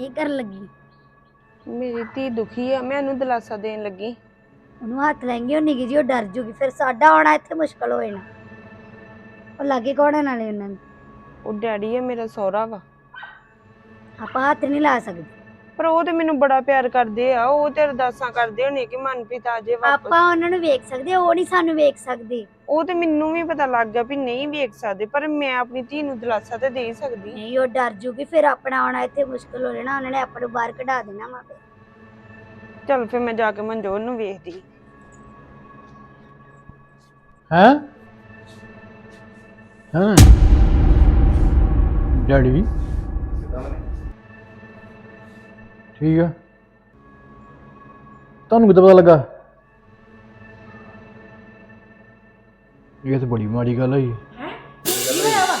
ਇਹ ਕਰਨ ਲੱਗੀ? ਮੇਰੀ ਧੀ ਦੁਖੀ ਆ ਮੈਂ ਇਹਨੂੰ ਦਿਲਾਸਾ ਦੇਣ ਲੱਗੀ। ਉਹਨੂੰ ਹੱਥ ਲੈਂਗੇ ਉਹ ਨਿੱਕੀ ਜੀ ਉਹ ਡਰ ਜੂਗੀ। ਫਿਰ ਸਾਡਾ ਆਉਣਾ ਇੱਥੇ ਮੁਸ਼ਕਲ ਹੋ ਜਾਣਾ। ਉਹ ਲਾਗੇ ਕੌਣ ਨਾਲੇ ਉਹਨਾਂ ਦੇ ਉਹ ਡੈਡੀ ਆ ਮੇਰਾ ਸਹੁਰਾ ਵਾ। ਆਪਾਂ ਹੱਥ ਨਹੀਂ ਲਾ ਸਕਦੇ। ਪਰ ਉਹ ਤੇ ਮੈਨੂੰ ਬੜਾ ਪਿਆਰ ਕਰਦੇ ਆ ਉਹ ਤੇ ਅਰਦਾਸਾਂ ਕਰਦੇ ਹੋਣੇ ਕਿ ਮਨਪ੍ਰੀਤ ਆ ਜੇ ਵਾਪਸ। ਆਪਾਂ ਉਹਨਾਂ ਨੂੰ ਵੇਖ ਸਕਦੇ ਉਹ ਨਹੀਂ ਸਾਨੂੰ ਵੇਖ ਸਕਦੇ। ਉਹ ਤੇ ਮੈਨੂੰ ਵੀ ਪਤਾ ਲੱਗ ਗਿਆ ਵੀ ਨਹੀਂ ਵੇਖ ਸਕਦੇ ਪਰ ਮੈਂ ਆਪਣੀ ਧੀ ਨੂੰ ਦਿਲਾਸਾ ਤੇ ਦੇ ਹੀ ਸਕਦੀ। ਨਹੀਂ ਉਹ ਡਰ ਜੂਗੀ ਫਿਰ ਆਪਣਾ ਆਉਣਾ ਇੱਥੇ ਮੁਸ਼ਕਲ ਹੋ ਜਾਣਾ ਉਹਨਾਂ ਨੇ ਆਪਾਂ ਨੂੰ ਬਾਹਰ ਕਢਾ ਦੇਣਾ ਵਾ ਫਿਰ। ਚਲ ਫਿਰ ਮੈਂ ਜਾ ਕੇ ਮਨਜੋਤ ਨੂੰ ਵੇਖਦੀ। ਹੈਂ? ਹਾਂ? ਡੈਡੀ? ਠੀਕ ਆ। ਤੁਹਾਨੂੰ ਕਿੱਦਾਂ ਪਤਾ ਲੱਗਾ? ਇਹ ਤਾਂ ਬੜੀ ਮਾੜੀ ਗੱਲ ਹੋਈ। ਹੈ? ਕੀ ਹੋਇਆ ਵਾ?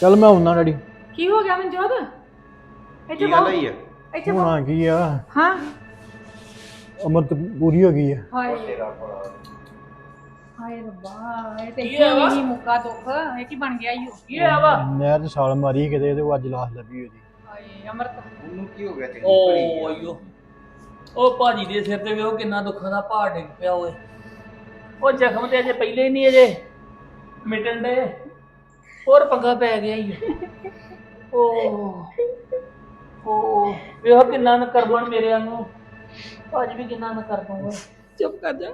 ਚੱਲ ਮੈਂ ਆਉਣਾ ਡੈਡੀ। ਕੀ ਹੋ ਗਿਆ ਮਨਜੋਤ? ਇੱਥੇ ਕੀ ਗੱਲ ਹੋਈ ਆ? ਇੱਥੇ ਬਹੁ। ਹੋਣਾ ਕੀ ਆ? ਹਾਂ। ਅਮਰਤ ਪੂਰੀ ਹੋ ਗਈ ਆ। ਹਾਏ। ਹਾਏ ਰੱਬਾ ਇਹ ਤੇ ਕੀ ਨਹੀਂ ਮੁੱਕਾ ਦੁੱਖ ਇਹ ਕੀ ਬਣ ਗਿਆ ਓ? ਕੀ ਹੋਇਆ ਵਾ? ਨਹਿਰ ਤੇ ਸਾਲ ਮਾਰੀ ਕਿਤੇ ਤੇ ਉਹ ਅੱਜ ਲਾਸ਼ ਲੱਭੀ ਉਹਦੀ। ਹਾਏ ਅਮਰਤ। ਉਹਨੂੰ ਕੀ ਹੋ ਗਿਆ ਚੰਗੀ ਓ ਭਲੀ ਆ। ਯੋ ਉਹ ਭਾਜੀ ਦੇ ਸਿਰ ਤੇ ਵੇਖੋ ਕਿੰਨਾ ਦੁੱਖਾਂ ਦਾ ਭਾਰ ਡਿੱਗ ਪਿਆ ਓਏ। ਉਹ ਜ਼ਖਮ ਤੇ ਅਜੇ ਪਹਿਲੇ ਨਹੀਂ ਅਜੇ। ਮਿਟਣ ਦੇ ਹੋਰ ਪੰਗਾ ਪੈ ਗਿਆ ਈ ਓ। ਓ। ਵੇਖੋ ਕਿੰਨਾ ਨ ਕਰਬਨ ਮੇਰੇ ਵਾਂਗੂ। ਭਾਜੀ ਵੀ ਕਿੰਨਾ ਨ ਕਰਬਨ ਓਏ ਚੁੱਪ ਕਰ ਜਾ।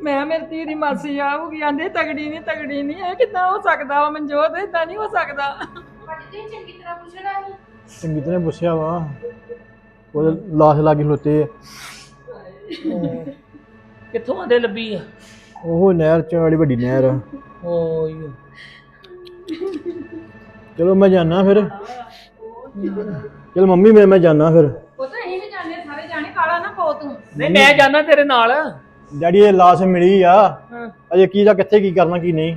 ਮੈਂ ਮੇਰੀ ਧੀ ਦੀ ਮਾਸੀ ਆਊਗੀ। ਆਂਦੇ ਤਗੜੀ ਨਹੀਂ ਤਗੜੀ ਨਹੀਂ ਇਹ ਕਿੱਦਾਂ ਹੋ ਸਕਦਾ ਵਾ ਮਨਜੋਤ? ਇਦਾਂ ਨਹੀਂ ਹੋ ਸਕਦਾ। ਚੰਗੀ ਤਰ੍ਹਾਂ ਪੁੱਛਿਆ ਵਾ। ਉਹਦੇ ਲਾਸ਼ ਲਾਗੇ ਖਲੋਤੇ। ਆ ਕਿੱਥੋਂ ਆਂਦੇ ਲੱਭੀ ਆ? ਉਹ ਨਹਿਰ ਚ ਵਾਲੀ ਵੱਡੀ ਨਹਿਰ ਆ। ਓ ਯੋ ਚਲੋ ਮੈਂ ਜਾਣਾ ਫਿਰ। ਚਲ ਮੰਮੀ ਮੈਂ ਮੈਂ ਜਾਣਾ ਫਿਰ। ਉਹ ਤਾਂ ਅਸੀਂ ਵੀ ਜਾਣੇ ਸਾਰੇ ਜਾਣੇ ਕਾਲਾ ਨਾ ਪੋ ਤੂੰ। ਨਹੀਂ ਮੈਂ ਜਾਣਾ ਤੇਰੇ ਨਾਲ। ਡੈਡੀ ਇਹ ਲਾਸ਼ ਮਿਲੀ ਆ। ਅਜੇ ਕੀ ਦਾ ਕਿੱਥੇ ਕੀ ਕਰਨਾ ਕੀ ਨਹੀਂ।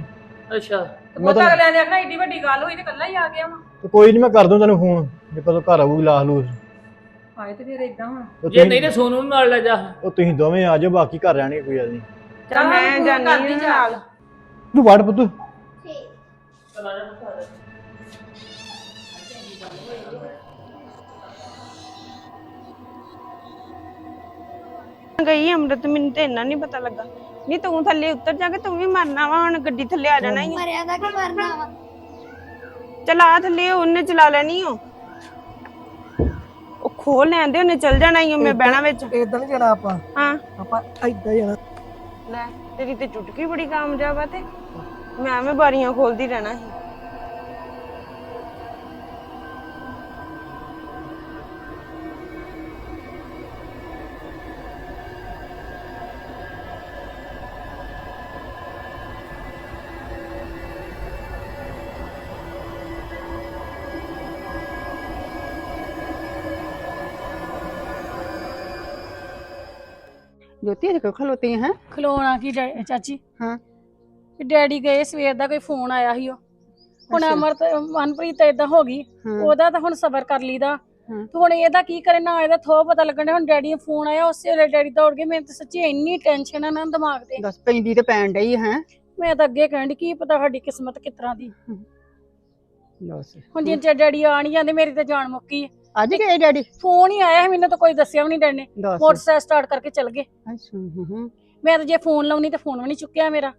ਅੱਛਾ। ਉਹ ਤਾਂ ਅਗਲਿਆਂ ਨੇ ਆਖਣਾ ਏਡੀ ਵੱਡੀ ਗੱਲ ਹੋਈ ਤੇ ਕੱਲਾ ਹੀ ਆ ਗਿਆ ਵਾ। ਤੇ ਕੋਈ ਨਹੀਂ ਮੈਂ ਕਰ ਦੂੰ ਤੈਨੂੰ ਫੋਨ ਜੇ ਕਦੋਂ ਘਰ ਆਊਗੀ ਲਾਸ਼ ਲੂਸ। ਹਾਏ ਤੇ ਫਿਰ ਇਦਾਂ ਹੁਣ। ਤੇ ਜੇ ਨਹੀਂ ਤੁਸੀਂ ਤੇ ਸੋਨੂ ਨੂੰ ਨਾਲ ਲੈ ਜਾ। ਉਹ ਤੁਸੀਂ ਦੋਵੇਂ ਆ ਜਾਓ ਬਾਕੀ ਘਰ ਰਹਿਣਗੇ ਕੋਈ ਗੱਲ ਨਹੀਂ ਚਲ ਮੈਂ ਜਾਣੀ ਆ ਨਾਲ ਤੂੰ ਵੜ ਪੁੱਤ। ਗਈ ਅੰਮ੍ਰਿਤ ਮੈਨੂੰ ਤੇ ਇੰਨਾ ਨਹੀਂ ਪਤਾ ਲੱਗਾ। ਨਹੀਂ ਤੂੰ ਥੱਲੇ ਉੱਤਰ ਜਾ ਕੇ ਤੂੰ ਵੀ ਮਰਨਾ ਵਾ ਹੁਣ ਗੱਡੀ ਥੱਲੇ ਆ ਜਾਣਾ ਹੀ ਮਰਿਆ ਦਾ ਕੀ ਮਰਨਾ ਵਾ? ਚਲਾ ਥੱਲੇ ਉਹਨੇ ਚਲਾ ਲੈਣੀ ਓ। ਉਹ ਖੋਲ ਲੈਂਦੇ ਉਹਨੇ ਚੱਲ ਜਾਣਾ ਹੀ ਮੈਂ ਬਹਿਣਾ ਵਿੱਚ। ਇਦਾਂ ਨਹੀਂ ਜਾਣਾ ਆਪਾਂ। ਹਾਂ। ਆਪਾਂ ਏਦਾਂ ਜਾਣਾ। ਲੈ ਤੇਰੀ ਤੇ ਚੁਟਕੀ ਬੜੀ ਕਾਮਯਾਬ ਆ ਤੇ ਮੈਂ ਐਵੇਂ ਬਾਰੀਆਂ ਖੋਲਦੀ ਰਹਿਣਾ ਸੀ। ਜੋਤੀ ਇਹ ਖਲੋਤੀ ਹੈ? ਖਲੋਣਾ ਕੀ ਡੈ- ਚਾਚੀ? ਹਾਂ। ਵੀ ਡੈਡੀ ਗਏ ਸਵੇਰ ਦਾ ਕੋਈ ਫੋਨ ਆਇਆ ਸੀ ਉਹ। ਹੁਣ ਅੱਛਾ। ਅਮਰਤ ਮਨਪ੍ਰੀਤ ਇਦਾਂ ਹੋ ਗਈ। ਹਾਂ। ਉਹਦਾ ਤਾਂ ਹੁਣ ਸਬਰ ਕਰ ਲਈਦਾ। ਹਾਂ। ਤੇ ਹੁਣ ਇਹਦਾ ਕੀ ਕਰੇ ਨਾ ਇਹਦਾ ਥੋ ਪਤਾ ਲੱਗਣ ਡਿਆ ਹੁਣ ਡੈਡੀ ਨੂੰ ਫੋਨ ਆਇਆ ਉਸੇ ਵੇਲੇ ਡੈਡੀ ਦੌੜ ਗਏ। ਮੈਨੂੰ ਤਾਂ ਸੱਚੀ ਇੰਨੀ ਟੈਨਸ਼ਨ ਆ ਨਾ ਦਿਮਾਗ ਤੇ। ਦੱਸ ਪੈਂਦੀ ਤੇ ਪੈਣ ਡਈ ਹੈ? ਮੈਂ ਤਾਂ ਅੱਗੇ ਕਹਿਣ ਡਈ ਕੀ ਪਤਾ ਸਾਡੀ ਕਿਸਮਤ ਕਿਸ ਤਰ੍ਹਾਂ ਦੀ। ਦੱਸ ਹੁਣ ਜੇ ਚਿਰ ਡੈਡੀ ਆ ਨਹੀਂ ਜਾਂਦੇ ਮੇਰੀ ਤਾਂ ਜਾਨ ਮੁੱਕੀ ਅੱਜ ਗਏ ਡੈਡੀ? ਫੋਨ ਹੀ ਆਇਆ ਸੀ ਮੈਨੂੰ ਤਾਂ ਕੋਈ ਦੱਸਿਆ ਵੀ ਨਹੀਂ ਡੈਡੀ ਨੇ। ਦੱਸ। ਮੋਟਰਸਾਈਕਲ ਸਟਾਰਟ ਕਰਕੇ ਚਲ ਗਏ। ਅੱਛਾ ਹੂੰ ਹੂੰ ਮੈਂ ਤਾਂ ਜੇ ਫੋਨ ਲਾਉਣੀ ਤਾਂ ਫੋਨ ਵੀ ਨਹੀਂ ਚੁੱਕਿਆ ਮੇਰਾ।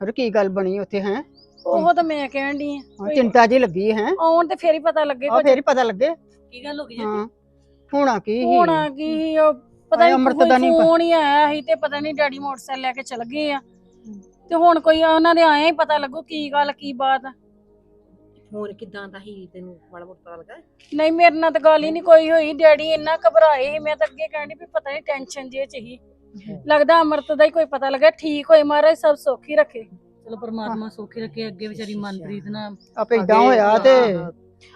ਹੋਰ ਕੀ ਗੱਲ ਬਣੀ ਉੱਥੇ ਹੈ? ਉਹ ਤਾਂ ਮੈਂ ਕਹਿਣ ਆ ਚਿੰਤਾ ਜੀ ਲੱਗੀ ਹੈ? ਆਉਣ ਤੇ ਫੇਰ ਹੀ ਪਤਾ ਲੱਗੇ ਆ ਕੁਝ। ਫੇਰ ਹੀ ਪਤਾ ਲੱਗੇ? ਕੀ ਗੱਲ ਹੋ ਗਈ ਹਾਂ ਹੋਣਾ ਕੀ ਸੀ? ਹੋਣਾ ਕੀ ਸੀ, ਉਹ ਪਤਾ ਹਾਏ, ਨਹੀਂ ਅੰਮ੍ਰਿਤ ਦਾ ਨਹੀਂ ਫੋਨ ਹੀ ਆਇਆ ਸੀ ਤੇ ਪਤਾ ਨਹੀਂ ਡੈਡੀ ਮੋਟਰਸਾਈਕਲ ਲੈ ਕੇ ਚਲ ਗਏ ਆ। ਤੇ ਹੁਣ ਕੋਈ ਉਹਨਾਂ ਦੇ ਆਏ ਹੀ ਪਤਾ ਲੱਗੂ ਕੀ ਗੱਲ ਕੀ ਬਾਤ ਆ। ਫੋਨ ਕਿਦਾਂ ਦਾ ਹੀ ਤੈਨੂੰ ਮਾੜਾ ਮੋਟਾ ਪਤਾ ਲੱਗਾ? ਨਹੀਂ ਮੇਰੇ ਨਾਲ ਤਾਂ ਗੱਲ ਹੀ ਨਹੀਂ ਕੋਈ ਹੋਈ। ਡੈਡੀ ਇੰਨਾ ਘਬਰਾਏ ਸੀ ਮੈਂ ਤਾਂ ਅੱਗੇ ਕਹਿੰਦੀ ਵੀ ਪਤਾ ਨਹੀਂ ਟੈਨਸ਼ਨ ਜੇ ਚ ਹੀ। ਲੱਗਦਾ ਅਮਰਤ ਦਾ ਹੀ ਕੋਈ ਪਤਾ ਲੱਗਾ ਠੀਕ ਹੋਏ ਮਹਾਰਾਜ ਸਭ ਸੌਖੀ ਰੱਖੇ। ਚਲੋ ਪਰਮਾਤਮਾ ਸੌਖੀ ਰੱਖੇ ਅੱਗੇ ਵਿਚਾਰੀ ਮਨਪ੍ਰੀਤ ਨਾ ਆਪੇ ਇਦਾਂ ਹੋਇਆ ਤੇ।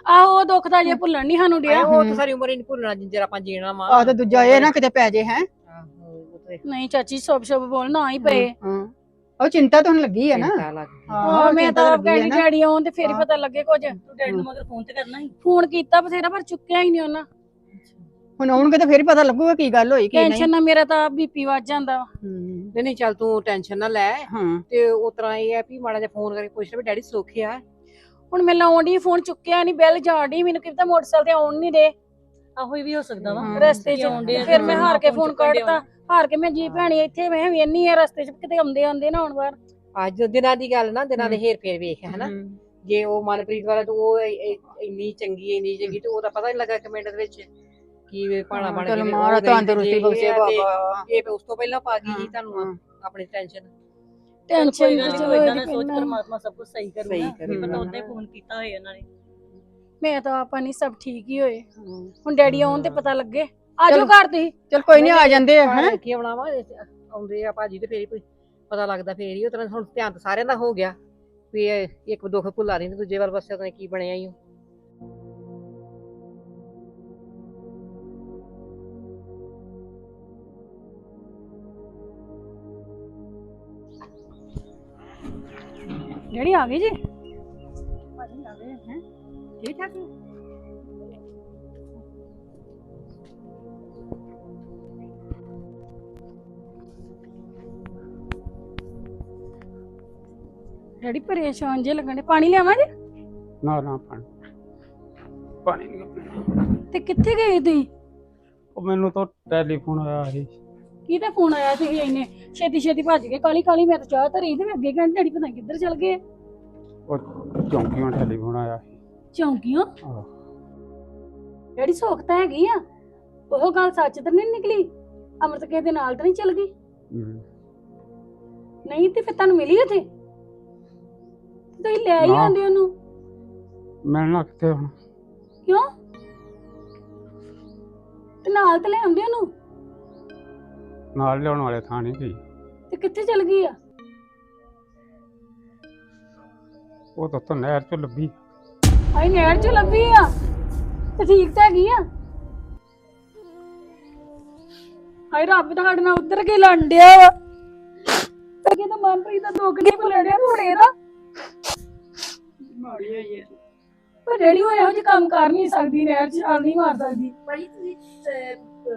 ਆਹੋ ਉਹ ਦੁੱਖ ਦਾ ਜੇ ਭੁੱਲਣ ਨਹੀਂ ਸਾਨੂੰ ਡਿਆ। ਉਹ ਤਾਂ ਸਾਰੀ ਉਮਰ ਹੀ ਨਹੀਂ ਭੁੱਲਣਾ ਜਿੰਜਰ ਆਪਾਂ ਜੀਣਾ ਵਾ। ਆ ਤੇ ਦੂਜਾ ਇਹ ਨਾ ਕਿਤੇ ਪੈ ਜੇ ਹੈ। ਆਹੋ, ਨਹੀਂ ਚਾਚੀ ਸ਼ੁਭ ਸ਼ੁਭ ਬੋਲ ਨਾ ਹੀ ਪਏ। ਹਾਂ। ਉਹ ਚਿੰਤਾ ਤੁਹਾਨੂੰ ਲੱਗੀ ਹੈ ਨਾ। ਚਿੰਤਾ ਲੱਗ ਗਈ। ਹਾਂ ਮੈਂ ਚਿੰਤਾ ਤਾਂ ਆਪ ਲੱਗੀ ਹੈ ਕਹਿੰਦੀ ਨਾ। ਡੈਡੀ ਆਉਣ ਤੇ ਫੇਰ ਹੀ ਹਾਂ। ਪਤਾ ਲੱਗੇ ਕੁਝ। ਤੂੰ ਡੈਡੀ ਨੂੰ ਮਗਰ ਫੋਨ ਤੇ ਕਰਨਾ ਸੀ ਫੋਨ ਕੀਤਾ ਬਥੇਰਾ ਪਰ ਚੁੱਕਿਆ ਹੀ ਨਹੀਂ ਉਹਨਾਂ। ਹੁਣ ਆਉਣਗੇ ਤਾਂ ਫੇਰ ਹੀ ਪਤਾ ਲੱਗੂਗਾ ਕੀ ਗੱਲ ਹੋਈ ਕੀ ਨਹੀਂ। ਟੈਨਸ਼ਨ ਨਾਲ ਮੇਰਾ ਤਾਂ ਬੀਪੀ ਵੱਜ ਜਾਂਦਾ। ਵਾ ਹੂੰ, ਨਹੀਂ ਨਹੀਂ ਚੱਲ ਤੂੰ ਟੈਨਸ਼ਨ ਨਾ ਲੈ। ਹਾਂ। ਤੇ ਉਸ ਤਰ੍ਹਾਂ ਇਹ ਹੈ ਵੀ ਮਾੜਾ ਜਿਹਾ ਫੋਨ ਕਰਕੇ ਪੁੱਛ ਲੈ ਵੀ ਡੈਡੀ ਸੌਖੇ ਆ। ਹੁਣ ਮੈਂ ਲਾਉਣ ਦੀ ਫੋਨ ਚੁੱਕਿਆ ਨਹੀਂ ਬੈਲ ਜਾਣ ਡਈ ਮੈਨੂੰ ਕਿਤੇ ਮੋਟਰਸਾਈਕਲ ਤੇ ਆਉਣ ਨਹੀਂ ਦੇ। ਆਹੋ ਇਹ ਵੀ ਹੋ ਸਕਦਾ ਵਾ। ਰਸਤੇ 'ਚ ਆ, ਫਿਰ ਮੈਂ ਹਾਂ, ਹਾਰ ਕੇ ਫੋਨ ਕੱਢਤਾ। ਹਾਰ ਕੇ ਮੈਂ ਜੀ ਭੈਣੀ ਇੱਥੇ ਮੈਂ ਵੇਨੀ ਆ ਰਸਤੇ 'ਚ ਕਿਤੇ ਆਉਂਦੇ ਆਉਂਦੇ ਨਾ ਹੁਣ ਬਾਹਰ। ਅੱਜ ਦਿਨਾਂ ਦੀ ਗੱਲ ਨਾ ਦਿਨਾਂ ਦੇ ਹੇਰ ਫੇਰ ਵੇਖ ਹਨਾ। ਜੇ ਉਹ ਮਨਪ੍ਰੀਤ ਵਾਲਾ ਤੇ ਉਹ ਇ- ਇ- ਇੰਨੀ ਚੰਗੀ ਇੰਨੀ ਚੰਗੀ ਤੇ ਉਹਦਾ ਪਤਾ ਨਹੀਂ ਲੱਗਾ ਕਮੈਂਟ ਦੇ ਵਿੱਚ ਕੀ ਵੇ ਭਾਣਾ ਬਣ ਚਲ ਗਈ ਮਾਰਾ ਤੰਦਰੁਸਤੀ ਬਖਸ਼ੇ ਬਾਬਾ। ਇਹ ਉਸ ਤੋਂ ਪਹਿਲਾਂ ਪਾ ਗਈ ਸੀ ਤੁਹਾਨੂੰ ਆਪਣੀ ਟੈਨਸ਼ਨ ਟੈਨਸ਼ਨ ਨੀ, ਚਲੋ ਏਦਾਂ ਨਾ ਸੋਚ। ਪਰਮਾਤਮਾ ਸਭ ਕੁਝ ਸਹੀ ਕਰੂਗਾ। ਸਹੀ ਕਰੂਗਾ। ਪਤਾ ਉਹਨੇ ਫੋਨ ਕੀਤਾ ਹੋਏ ਉਹਨਾਂ ਨੇ ਮੈਂ ਤਾਂ ਆਪਾਂ ਨਹੀਂ ਸਭ ਠੀਕ ਹੀ ਹੋਏ। ਹੁਣ ਡੈਡੀ ਆਉਣ ਤੇ ਪਤਾ ਲੱਗੇ। ਆਜੋ। ਘਰ ਤੁਸੀਂ। ਚਲ ਕੋਈ ਨਹੀਂ ਆ ਜਾਂਦੇ ਆ ਹੈਂ? ਕੀ ਆਉਣਾ ਵਾ ਇਹ ਆਉਂਦੇ ਆ ਭਾਜੀ ਤੇ ਫੇਰ ਹੀ ਕੋਈ ਪਤਾ ਲੱਗਦਾ ਫੇਰ ਹੀ ਉਹ ਤਰ੍ਹਾਂ ਹੁਣ ਧਿਆਨ ਤਾਂ ਸਾਰਿਆਂ ਦਾ ਹੋ ਗਿਆ ਵੀ ਇੱਕ ਦੁੱਖ ਭੁੱਲਾ ਨਹੀਂ ਤੇ ਦੂਜੇ ਵੱਲ ਪਾਸੇ ਉਹਨੇ ਕੀ ਬਣਿਆ ਹੀ ਡੈਡੀ ਆ ਗਏ ਜੀ? ਠੀਕ ਠਾਕ ਡੈਡੀ ਪਰੇਸ਼ਾਨ ਜੇ ਲੱਗਣੇ ਪਾਣੀ ਲਿਆਵਾਂ ਜੀ? ਨਾ ਨਾ ਪਾਣੀ। ਪਾਣੀ ਨਹੀਂ ਪੀਣਾ। ਤੇ ਕਿੱਥੇ ਗਏ ਤੁਸੀਂ? ਉਹ ਮੈਨੂੰ ਤਾਂ ਟੈਲੀਫੋਨ ਆਇਆ ਸੀ। ਕਿਹਦਾ ਫੋਨ ਆਇਆ ਸੀ ਇਹਨੇ? ਛੇਤੀ ਛੇਤੀ ਭੱਜ ਗਏ ਕਾਲੀ ਕਾਲੀ ਮੈਂ ਤਾਂ ਚਾਹ ਧਰੀ ਤੇ ਮੈਂ ਅੱਗੇ ਕਹਿੰਦੇ ਡੈਡੀ ਪਤਾ ਨੀ ਕਿੱਧਰ ਚਲ ਗਏ। ਉਹ ਚੌਂਕੀਆਂ ਟੈਲੀਫੋਨ ਆਇਆ ਸੀ। ਚੌਂਕੀਆਂ? ਆਹ, ਡੈਡੀ ਸੋਖ ਤਾਂ ਹੈਗੀ ਆ। ਉਹ ਗੱਲ ਸੱਚ ਤਾਂ ਨਹੀਂ ਨਿਕਲੀ? ਅਮਰਤ ਕਿਸੇ ਦੇ ਨਾਲ ਤਾਂ ਨਹੀਂ ਚਲ ਗਈ? ਹਮ। ਨਹੀਂ ਤੇ ਫਿਰ ਤੁਹਾਨੂੰ ਮਿਲੀ ਉੱਥੇ? ਤੁਸੀਂ ਲੈ ਹੀ ਨਾ। ਆਉਂਦੇ ਉਹਨੂੰ। ਮਿਲਣਾ ਕਿੱਥੇ ਹੁਣ? ਕਿਉਂ? ਤੇ ਨਾਲ ਤੇ ਲੈ ਆਉਂਦੇ ਉਹਨੂੰ? ਨਾਲ ਲਿਆਉਣ ਵਾਲੇ ਥਾਂ ਨਹੀਂ ਗਈ ਤੇ ਕਿੱਥੇ ਚਲ ਗਈ ਆ? ਉਹ ਤਾਂ ਉੱਥੋਂ ਨਹਿਰ ਚੋਂ ਲੱਭੀ। ਆਈ ਨਹਿਰ ਚ ਲੱਭੀ ਆ? ਤੇ ਠੀਕ ਤਾਂ ਹੈਗੀ ਆ? ਹਾਏ ਰੱਬ ਦਾ ਸਾਡੇ ਨਾਲ ਉੱਤਰ ਕੇ ਲੰਡਿਆ ਵਾ। ਤੇ ਕਹਿੰਦਾ ਮਨਪ੍ਰੀਤ ਦਾ ਦੁੱਖ ਨਹੀਂ ਭੁੱਲੜਿਆ ਹੁਣ ਇਹਦਾ ਮਾੜੀ ਹੋਈ ਹੈ। ਪਰ ਰੈਡੀ ਹੋਇਆ ਇਹੋ ਜਿਹੇ ਕੰਮ ਕਰ ਨਹੀਂ ਸਕਦੀ ਨਹਿਰ ਚ ਛਾਲ ਨਹੀਂ ਮਾਰ ਸਕਦੀ। ਭਾਜੀ ਤੁਸੀਂ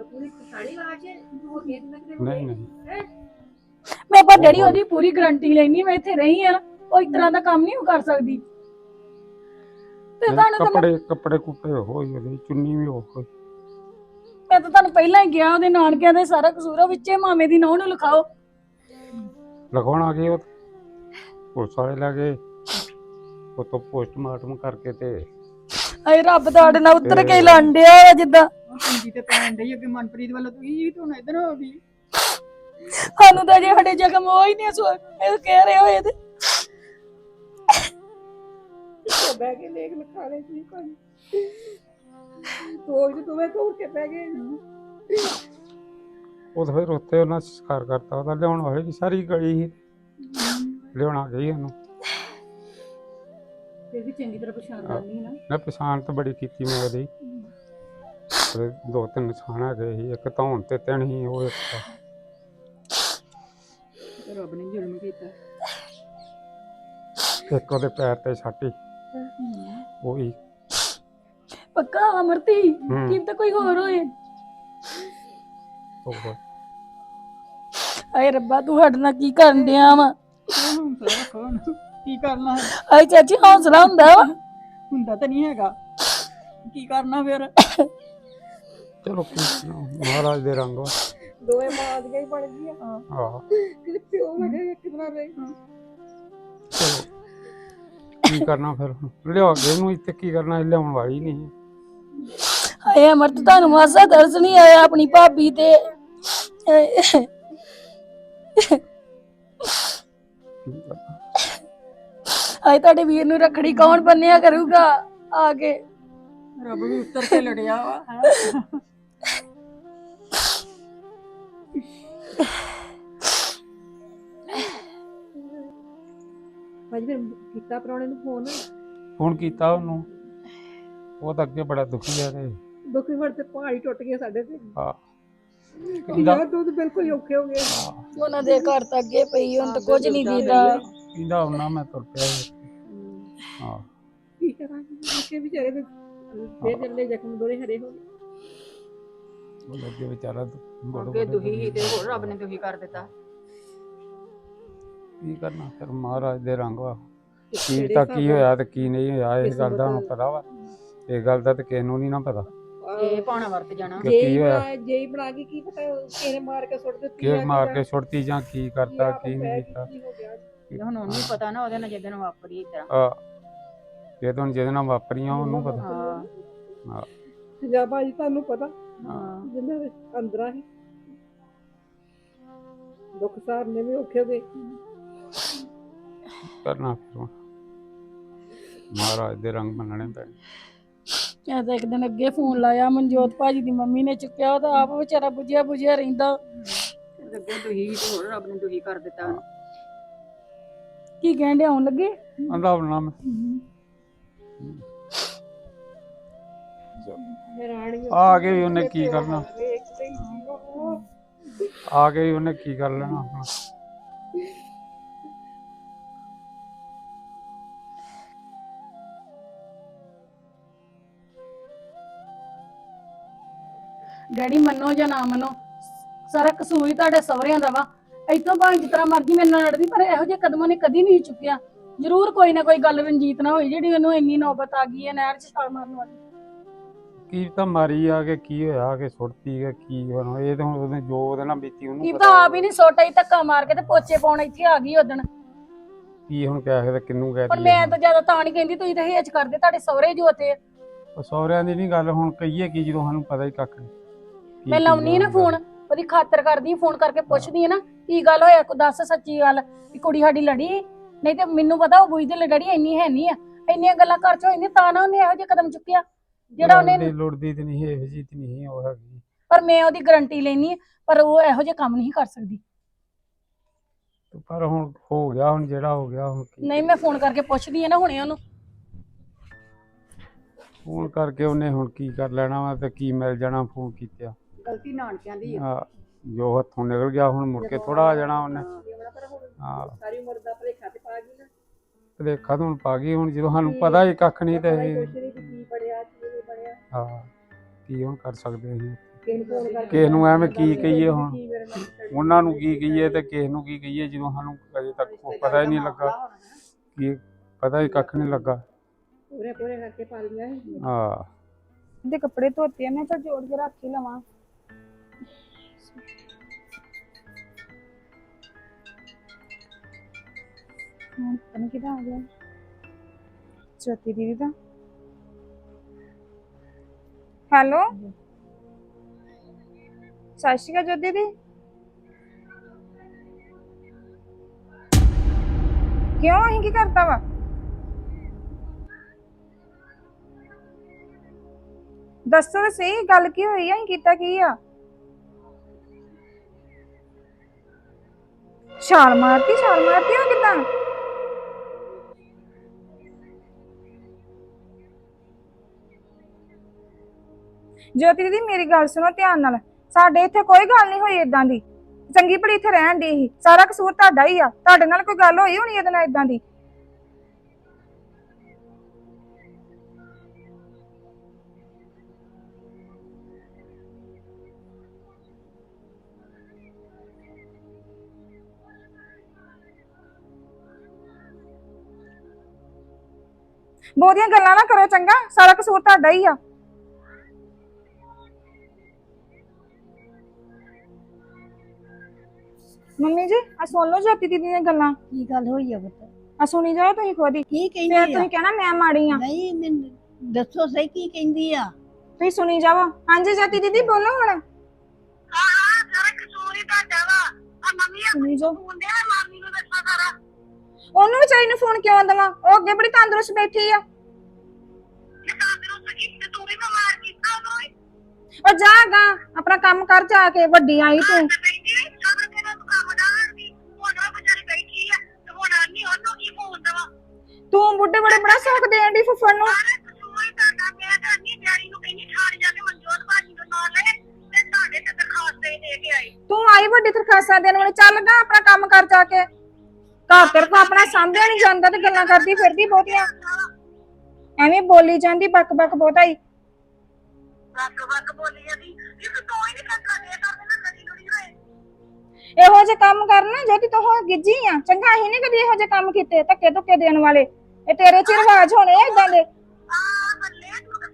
ਪੂਰੀ ਪਛਾਣੀ ਆਵਾਜ਼ ਹੋ। ਗਈ ਨਹੀਂ। ਨਹੀਂ ਮੈਂ ਪਰ ਡੈਡੀ ਉਹਦੀ ਪੂਰੀ ਗਰੰਟੀ ਲੈਣੀ ਮੈਂ ਇੱਥੇ ਰਹੀ ਆ ਉਹ ਇਸ ਤਰ੍ਹਾਂ ਦਾ ਕੰਮ ਨਹੀਂ ਉਹ ਕਰ ਸਕਦੀ। ਤੇ ਤੁਹਾਨੂੰ ਤਾਂ ਮੈਂ- ਕੱਪੜੇ ਕੱਪੜੇ ਕੁੱਪੜੇ ਹੋਈ ਉਹਦੇ ਚੁੰਨੀ ਵੀ ਹੋ ਗਈ ਮੈਂ ਤਾਂ ਤੁਹਾਨੂੰ ਪਹਿਲਾਂ ਹੀ ਗਿਆ ਉਹਦੇ ਨਾਨਕਿਆਂ ਦੇ ਸਾਰਾ ਕਸੂਰ ਵਿੱਚੇ ਮਾਮੇ ਦੀ ਨੌਂ ਨੂੰ ਲਿਖਾਓ। ਲਗਾਉਣ ਗਏ ਉਹ ਪੁਲਿਸ ਵਾਲੇ ਲੈ ਗਏ ਉਹ ਤੋਂ ਪੋਸਟਮਾਰਟਮ ਕਰਕੇ ਤੇ ਹਾਏ ਰੱਬ ਦਾ ਨਾਲ ਉੱਤਰ ਕੇ ਲੰਡਿਆ ਵਾ ਜਿੱਦਾਂ। ਪੰਜੀ ਤੇ ਪੈਣ ਡਈ ਅੱਗੇ ਮਨਪ੍ਰੀਤ ਵੱਲੋਂ ਤੁਸੀਂ ਜੀ ਤੂੰ ਇਧਰ ਹੋ ਗਈ ਸਾਨੂੰ ਤਾਂ ਜੇ ਸਾਡੇ ਜ਼ਖਮ ਹੋ ਹੀ ਨਹੀਂ ਸੋ ਇਹ ਕਹਿ ਰਹੇ ਹੋਏ ਤੇ। ਬਹਿ ਕੇ ਲੇਖ ਸੀ ਭਾਜੀ। ਤੋੜ ਕੇ ਦੋਵੇਂ ਤੋੜ ਕੇ ਗਏ ਉਹ ਤਾਂ ਫਿਰ ਉੱਥੇ ਉਹਨਾਂ ਸੰਸਕਾਰ ਕਰਤਾ ਉਹਦਾ ਲਿਆਉਣ ਵਾਲੀ ਦੀ ਸਾਰੀ ਗਲੀ ਸੀ। ਲਿਆਉਣਾ ਗਈ ਉਹਨੂੰ ਫਿਰ ਵੀ ਚੰਗੀ ਤਰ੍ਹਾਂ ਪਛਾਣ ਲੈਂਦੀ ਨਾ। ਮੈਂ ਪਛਾਣ ਤਾਂ ਬੜੀ ਕੀਤੀ ਮੈਂ ਉਹਦੀ ਦੋ ਤਿੰਨ ਨਿਸ਼ਾਨ ਹੈਗੇ ਸੀ ਇੱਕ ਧੌਣ ਤੇ ਤਿੰਨ ਹੀ ਉਹ ਇੱਕ ਰੱਬ ਨੇ ਜ਼ੁਲਮ ਕੀਤਾ। ਇੱਕ ਉਹਦੇ ਪੈਰ ਤੇ ਛਾਟੀ ਉਹ ਹੀ। ਪੱਕਾ ਅਮਰਤੀ? ਹੂੰ। ਕੀ ਤਾਂ ਕੋਈ ਹੋਰ ਹੋਏ? ਉਹ ਹਾਏ ਰੱਬਾ ਤੂੰ ਸਾਡੇ ਨਾਲ ਕੀ ਕਰਨ ਡਿਆ ਵਾ? ਹੌਂਸਲਾ ਰੱਖੋ ਹੁਣ। ਕੀ ਕਰਨਾ ਹੈ? ਹਾਏ ਚਾਚੀ ਹੌਸਲਾ ਹੁੰਦਾ ਵਾ। ਹੁੰਦਾ ਤਾਂ ਨਹੀਂ ਹੈਗਾ। ਕੀ ਕਰਨਾ ਫਿਰ? ਚਲੋ ਕੀ ਕਰਨਾ, ਮਹਾਰਾਜ ਦੇ ਰੰਗ ਵਾ। ਦੋਵੇਂ ਮਾਂ ਦੀਆਂ ਹੀ ਬਣ ਗਈਆਂ। ਆਹ। ਕਿਤੇ ਪਿਓ ਵਗੇ ਇੱਕ ਬਣਾ ਰਹੇ ਚਲੋ ਕੀ ਕਰਨਾ ਫਿਰ? ਹੁਣ? ਲਿਆ ਕੇ ਇੱਥੇ ਕੀ ਕਰਨਾ ਇਹ ਲਿਆਉਣ ਵਾਲੀ ਨਹੀਂ ਹਾਏ ਅਮਰਤ ਤੁਹਾਨੂੰ ਮਾਸਾ ਦਰਸ ਨਹੀਂ ਆਇਆ ਆਪਣੀ ਭਾਬੀ ਤੇ। ਹਾਏ ਤੁਹਾਡੇ ਵੀਰ ਨੂੰ ਰੱਖੜੀ ਕੌਣ ਬੰਨਿਆ ਕਰੂਗਾ? ਆ ਕੇ। ਰੱਬ ਵੀ ਉੱਤਰ ਕੇ ਲੜਿਆ ਵਾ ਹੈਂ। ਭਾਜੀ ਫਿਰ ਕੀਤਾ ਪਰੌਣੇ ਨੂੰ ਫੋਨ? ਹੁਣ ਕੀਤਾ ਉਹਨੂੰ। ਉਹ ਤਾਂ ਅੱਗੇ ਬੜਾ ਦੁਖੀ ਆ ਤੇ। ਦੁੱਖ ਵੜ ਤੇ ਪਹਾੜੀ ਟੁੱਟ ਗਏ ਸਾਡੇ ਤੇ। ਆ ਯਾਰ ਦੁੱਧ ਬਿਲਕੁਲ ਹੀ ਔਖੇ ਹੋ ਗਏ। ਉਹਨਾਂ ਦੇ ਘਰ ਤਾਂ ਅੱਗੇ ਪਈ ਹੁਣ ਤਾਂ ਕੁਝ ਨਹੀਂ ਦੀਦਾ ਕਹਿੰਦਾ ਉਹਨਾਂ ਮੈਂ ਤੁਰ ਪਿਆ ਸੀ। ਹਾਂ। ਕੀ ਕਰਾਂਗੇ ਨਿੱਕੇ ਵਿਚਾਰੇ ਦੇ ਫੇਰ ਜੰਨੇ ਜ਼ਖਮ ਦੋਰੇ ਹਰੇ ਹੋ ਗਏ। ਉਹ ਅੱਗੇ ਵਿਚਾਰਾ ਬੜਾ ਅੱਗੇ ਦੁਖੀ ਸੀ ਤੇ ਹੋਰ ਰੱਬ ਨੇ ਦੁਖੀ ਕਰ ਦਿੱਤਾ। ਕੀ ਕਰਨਾ ਫਿਰ ਮਹਾਰਾਜ ਦੇ ਰੰਗ ਵਾ ਕੀ ਤਾਂ ਕੀ ਹੋਇਆ ਤੇ ਕੀ ਨਹੀਂ ਹੋਇਆ ਇਸ ਗੱਲ ਦਾ ਹੁਣ ਪਤਾ ਵਾ। ਇਹ ਗੱਲ ਦਾ ਤੇ ਕਿਸੇ ਨੂੰ ਨਹੀਂ ਨਾ ਪਤਾ। ਇਹ ਪਾਣਾ ਵਰਤ ਜਾਣਾ। ਕਿ ਕੀ ਹੋਇਆ? ਜੇਈ ਬਣਾ ਕੇ ਕੀ ਪਤਾ ਕਿਹਨੇ ਮਾਰ ਕੇ ਸੁੱਟ ਦਿੱਤੀ ਕਿ ਮਾਰ ਕੇ ਛੁੱਟਤੀ ਜਾਂ ਕੀ ਕਰਤਾ ਕੀ ਨਹੀਂ ਕੀਤਾ। ਹੁਣ ਉਹਨੂੰ ਨੀ ਪਤਾ ਨਾ ਉਹਦੇ ਨਾਲ ਜਦੋਂ ਵਾਪਰੀ ਇਤਰਾ ਆ ਇਹ ਤਾਂ ਹੁਣ ਜਿਹਦੇ ਨਾਲ ਵਾਪਰੀਆਂ ਉਹਨੂੰ ਪਤਾ। ਹਾਂ। ਹਾਂ ਜਾਂ ਭਾਜੀ ਤੁਹਾਨੂੰ ਪਤਾ ਹਾਂ। ਜਿੰਨਾਂ ਦੇ ਅੰਦਰਾਂ ਹੀ ਦੁੱਖ ਸਾਰਨੇ ਵੀ ਔਖੇ ਹੋਗੇ ਕਰਨਾ ਫਿਰ ਹੁਣ। ਮਹਾਰਾਜ ਦੇ ਰੰਗ ਮੰਨਣੇ ਪੈਣੇ। ਮੈਂ ਤਾਂ ਇੱਕ ਦਿਨ ਅੱਗੇ ਫੋਨ ਲਾਇਆ ਮਨਜੋਤ ਭਾਜੀ ਦੀ ਮੰਮੀ ਨੇ ਚੁੱਕਿਆ ਉਹ ਤਾਂ ਆਪ ਵਿਚਾਰਾ ਬੁਝਿਆ ਬੁਝਿਆ ਰਹਿੰਦਾ। ਅੱਗੇ ਦੁਹੀ ਤੇ ਹੋਰ ਰੱਬ ਨੇ ਦੁਹੀ ਕਰ ਦਿੱਤਾ। ਉਹਨੂੰ। ਕੀ ਕਹਿੰਦੇ ਆਉਣ ਲੱਗੇ? ਆਂਦਾ ਆਪਣਾ ਮੈਂ ਹੈਰਾਨੀ ਆ ਕੇ ਵੀ ਉਹਨੇ ਕੀ ਕਰਨਾ? ਆ ਕੇ ਵੀ ਉਹਨੇ ਕੀ ਕਰ ਲੈਣਾ ਆਪਣਾ? ਡੈਡੀ ਮੰਨੋ ਜਾਂ ਨਾ ਮੰਨੋ ਸਾਰਾ ਕਸੂਰ ਹੀ ਤੁਹਾਡੇ ਸਹੁਰਿਆਂ ਦਾ ਵਾ। ਇਤੋਂ ਭਾਵੇਂ ਤਰ੍ਹਾਂ ਮਰਜ਼ੀ ਮੇਰੇ ਨਾਲ ਲੜਦੀ ਪਰ ਇਹੋ ਜਿਹੇ ਕਦਮਾਂ ਨੇ ਕਦੀ ਨਹੀਂ ਚੁੱਕਿਆ। ਜ਼ਰੂਰ ਕੋਈ ਨਾ ਕੋਈ ਗੱਲ ਰੰਜੀਤ ਨਾ ਹੋਈ ਜਿਹੜੀ ਉਹਨੂੰ ਇੰਨੀ ਨੌਬਤ ਆ ਗਈ ਹੈ ਨਹਿਰ 'ਚ ਛਾਲ ਮਾਰਨ ਵਾਲੀ। ਕੀ ਤਾਂ ਮਾਰੀ ਆ ਕੇ ਕੀ ਹੋਇਆ ਆ ਕੇ ਸੁੱਟਤੀ ਹੈ ਕੀ ਹੁਣ ਇਹ ਤਾਂ ਹੁਣ ਉਹਨੇ ਜੋ ਉਹਦੇ ਨਾਲ ਬੀਤੀ ਉਹਨੂੰ ਕੀ ਤਾਂ ਆਪ ਹੀ ਨਹੀਂ ਸੋਟਾ ਹੀ ਧੱਕਾ ਮਾਰ ਕੇ ਤੇ ਪੋਚੇ ਪਾਉਣ ਇੱਥੇ ਆ ਗਈ ਉਦਣ ਕੀ ਹੁਣ ਕਹਿ ਸਕਦੇ ਕਿੰਨੂੰ ਕਹਿ ਪਰ ਦਈਏ ਮੈਂ ਤਾਂ ਜ਼ਿਆਦਾ ਤਾਂ ਨਹੀਂ ਕਹਿੰਦੀ ਤੁਸੀਂ ਤਾਂ ਹੇਜ ਕਰਦੇ ਤੁਹਾਡੇ ਸਹੁਰੇ ਜੋ ਤੇ ਉਹ ਸਹੁਰਿਆਂ ਦੀ ਨਹੀਂ ਗੱਲ ਹੁਣ ਕਹੀਏ ਕੀ ਜਦੋਂ ਸਾਨੂੰ ਪਤਾ ਹੀ ਕੱਖ ਨਹੀਂ। ਮੈਂ ਲਾਉਣੀ ਆ ਨਾ। ਫੋਨ ਉਹਦੀ ਖਾਤਰ ਕਰਦੀ ਫੋਨ ਕਰਕੇ ਪੁੱਛਦੀ ਆ ਨਾ ਕੀ ਗੱਲ ਹੋਇਆ ਕੋ ਦੱਸ ਸੱਚੀ ਗੱਲ ਵੀ ਕੁੜੀ ਸਾਡੀ ਲੜੀ ਨਹੀਂ ਤੇ ਮੈਨੂੰ ਪਤਾ ਉਹ ਬੁਝਦੇ ਲੜੀ ਇੰਨੀ ਹੈ ਨਹੀਂ ਆ ਇੰਨੀਆਂ ਗੱਲਾਂ ਘਰ ਚ ਜਾਂਦੀਆਂ ਤਾਂ ਨਾ ਉਹਨੇ ਇਹੋ ਜਿਹਾ ਕਦਮ ਚੁੱਕਿਆ ਜਿਹੜਾ ਉਹਨੇ ਲੜਦੀ ਲੁੜਦੀ ਤੇ ਨਹੀਂ ਇਹੋ ਜਿਹੀ ਤੇ ਨਹੀਂ ਉਹ ਹੈਗੀ। ਪਰ ਮੈਂ ਉਹਦੀ ਗਾਰੰਟੀ ਲੈਣੀ ਪਰ ਉਹ ਇਹੋ ਜਿਹੇ ਕੰਮ ਨਹੀਂ ਕਰ ਸਕਦੀ। ਤੇ ਪਰ ਹੁਣ ਹੋ ਗਿਆ ਹੁਣ ਜਿਹੜਾ ਹੋ ਗਿਆ ਹੁਣ ਨਹੀਂ ਮੈਂ ਫੋਨ ਕਰਕੇ ਪੁੱਛਦੀ ਆ ਨਾ ਹੁਣੇ ਉਹਨੂੰ। ਫੋਨ ਕਰਕੇ ਉਹਨੇ ਹੁਣ ਕੀ ਕਰ ਲੈਣਾ ਵਾ ਤੇ ਕੀ ਮਿਲ ਜਾਣਾ ਫੋਨ ਕੀਤਾ ਗਲਤੀ ਨਾਨਕਿਆਂ ਦੀ ਆ। ਜੋ ਹੱਥੋਂ ਨਿਕਲ ਗਿਆ ਹੁਣ ਮੁੜ ਕੇ ਥੋੜਾ ਆ ਜਾਣਾ ਉਹਨੇ। ਹਾਂ ਸਾਰੀ ਉਮਰ ਦਾ ਭਲੇਖਾ ਤੇ ਪਾ ਗਈ ਨਾ। ਦੇਖਾ ਤਾਂ ਹੁਣ ਪਾ ਗਈ ਹੁਣ ਜਦੋਂ ਸਾਨੂੰ ਪਤਾ ਹੀ ਕੱਖ ਨਹੀਂ ਤੇ ਅਸੀਂ- ਕੁਛ ਨਹੀਂ ਕੀ ਬਣਿਆ ਕੀ ਨਹੀਂ ਬਣਿਆ ਹਾਂ ਕੀ ਹੁਣ ਕਰ ਸਕਦੇ ਅਸੀਂ? ਫੋਨ ਕਰਕੇ ਕਿਸੇ ਨੂੰ ਐਵੇਂ ਕੀ ਕਹੀਏ ਹੁਣ? ਉਹਨਾਂ ਨੂੰ ਕੀ ਕਹੀਏ ਤੇ ਕਿਸੇ ਨੂੰ ਕੀ ਕਹੀਏ ਜਦੋਂ ਸਾਨੂੰ ਅਜੇ ਤੱਕ ਕੋਈ ਪਤਾ ਹੀ ਨਹੀਂ ਲੱਗਾ। ਕੀ ਪਤਾ ਹੀ ਕੱਖ ਨਹੀਂ ਲੱਗਾ। ਪੂਰੇ ਪੂਰੇ ਕਰਕੇ ਪਾ ਲਿਆ ਸੀ। ਹਾਂ ਦੇ ਕੱਪੜੇ ਧੋਤੇ ਆ ਮੈਂ ਤਾਂ ਜੋੜ ਕੇ ਰੱਖ ਹੀ ਲਵਾਂ। ਹੁਣ ਪਤਾ ਨੀ ਕਿਹਦਾ ਆ ਗਿਆ ਜੋਤੀ ਦੀਦੀ ਦਾ ਹੈਲੋ ਸਤਿ ਸ਼੍ਰੀ ਅਕਾਲ ਜੋਤੀ ਦੀਦੀ ਕਿਉਂ ਅਸੀਂ ਕੀ ਕਰਤਾ ਵਾ ਦੱਸੋ ਤਾਂ ਸਹੀ ਗੱਲ ਕੀ ਹੋਈ ਆ ਅਸੀਂ ਕੀਤਾ ਕੀ ਆ ਛਾਲ ਮਾਰਤੀ ਛਾਲ ਮਾਰਤੀ ਉਹ ਕਿਦਾਂ ਜੋਤੀ ਦੀਦੀ, ਮੇਰੀ ਗੱਲ ਸੁਣੋ ਧਿਆਨ ਨਾਲ। ਸਾਡੇ ਇੱਥੇ ਕੋਈ ਗੱਲ ਨਹੀਂ ਹੋਈ ਇਦਾਂ ਦੀ। ਚੰਗੀ ਭਲੀ ਇੱਥੇ ਰਹਿਣ ਦੀ ਸੀ। ਸਾਰਾ ਕਸੂਰ ਤੁਹਾਡਾ ਹੀ ਆ। ਤੁਹਾਡੇ ਨਾਲ ਕੋਈ ਗੱਲ ਹੋਈ ਹੋਣੀ ਇਹਦੇ ਨਾਲ ਇਦਾਂ ਦੀ? ਬਹੁਤੀਆਂ ਗੱਲਾਂ ਨਾ ਕਰੋ ਚੰਗਾ। ਸਾਰਾ ਕਸੂਰ ਤੁਹਾਡਾ ਹੀ ਆ। ਮੰਮੀ ਜੀ ਆ ਸੁਣ ਲਓ ਜੋਤੀ ਦੀਦੀ ਦੀਆਂ ਗੱਲਾਂ। ਕੀ ਗੱਲ ਹੋਈ ਆ ਪੁੱਤ? ਆ ਸੁਣੀ ਜਾਓ ਤੁਸੀਂ ਖੁਦ ਹੀ। ਕੀ ਫਿਰ ਕਹਿੰਦੀ ਆ? ਤੁਸੀਂ ਕਹਿਣਾ ਮੈਂ ਮਾੜੀ ਆ। ਨਹੀਂ ਮੈਨੂੰ ਦੱਸੋ ਸਹੀ ਕੀ ਕਹਿੰਦੀ ਆ? ਤੁਸੀਂ ਸੁਣੀ ਜਾਓ। ਹਾਂਜੀ ਜੋਤੀ ਦੀਦੀ ਬੋਲੋ ਹੁਣ। ਹਾਂ ਹਾਂ ਸਾਰਾ ਕਸੂਰ ਹੀ ਤੁਹਾਡਾ ਵਾ। ਆ ਮੰਮੀ ਆ ਸੁਣੀ ਜਾਓ। ਫੋਨ ਦੇ ਮਾਮੀ ਨੂੰ ਦੱਸਣਾ ਸਾਰਾ। ਉਹਨੂੰ ਵਿਚਾਰੀ ਨੂੰ ਫੋਨ ਕਿਉਂ ਦਵਾਂ? ਉਹ ਅੱਗੇ ਬੜੀ ਤੰਦਰੁਸਤ ਬੈਠੀ ਆ। ਕਿ ਤੰਦਰੁਸਤ ਕੀਤੀ ਤੂੰ ਵੀ ਬਿਮਾਰ ਕੀਤਾ ਉਹਨੂੰ ਹੀ। ਉਹ ਜਾ ਗਾ ਆਪਣਾ ਕੰਮ ਕਰ ਜਾ ਕੇ ਵੱਡੀ ਆਈ ਤੂੰ। ਤੇ ਉਹਨੂੰ ਕੀ ਫੋਨ ਦਵਾ ਤੂੰ ਬੁੱਢੇ ਬੜੇ ਬੜਾ ਸੁੱਖ ਦੇਣ ਦੀ ਫੁੱਫੜ ਨੂੰ? ਹੀ ਤੁਹਾਡਾ ਮੈਂ ਤਾਂ ਨਹੀਂ ਡੈਡੀ ਨੂੰ ਕਹਿੰਦੀ ਥਾਣੇ ਜਾ ਕੇ ਮਨਜੋਤ ਭਾਜੀ ਨੂੰ ਨਾਲ ਲੈ ਤੇ ਤੁਹਾਡੇ ਤੇ ਦਰਖਾਸਤ ਦੇ ਦੇ ਕੇ ਆਈ। ਤੂੰ ਆਈ ਵੱਡੀ ਤਰਖਾਸਾਂ ਦੇਣ ਵਾਲੀ ਚੱਲ ਗਾ ਆਪਣਾ ਕੰਮ ਕਰ ਜਾ ਕੇ। ਘਰ ਤੇਰੇ ਆਪਣਾ ਸਾਂਭਿਆ ਨਹੀਂ ਜਾਂਦਾ ਤੇ ਗੱਲਾਂ ਕਰਦੀ ਫਿਰਦੀ ਬਹੁਤੀਆਂ। ਐਵੇਂ ਬੋਲੀ ਜਾਂਦੀ ਬੱਕ ਬੱਕ ਬਹੁਤਾਈ। ਵੱਕ ਵੱਕ ਬੋਲੀ ਜਾਂਦੀ। ਇਹ ਤਾਂ ਹੀ ਨਹੀਂ ਕੱਖਾ ਦੇ ਕਰਦੇ ਇਹੋ ਜਿਹੇ ਕੰਮ ਕਰਨਾ ਜੇ ਤੂੰ ਹੋ ਗਿੱਜੀ ਆ। ਚੰਗਾ ਅਸੀਂ ਨਹੀਂ ਕਦੀ ਇਹੋ ਜਿਹੇ ਕੰਮ ਕੀਤੇ ਧੱਕੇ ਧੁੱਕੇ ਦੇਣ ਵਾਲੇ। ਇਹ ਤੇਰੇ ਚ ਹੀ ਰਿਵਾਜ ਹੋਣੇ ਆ ਇਦਾਂ ਦੇ। ਤੂੰ ਤਾਂ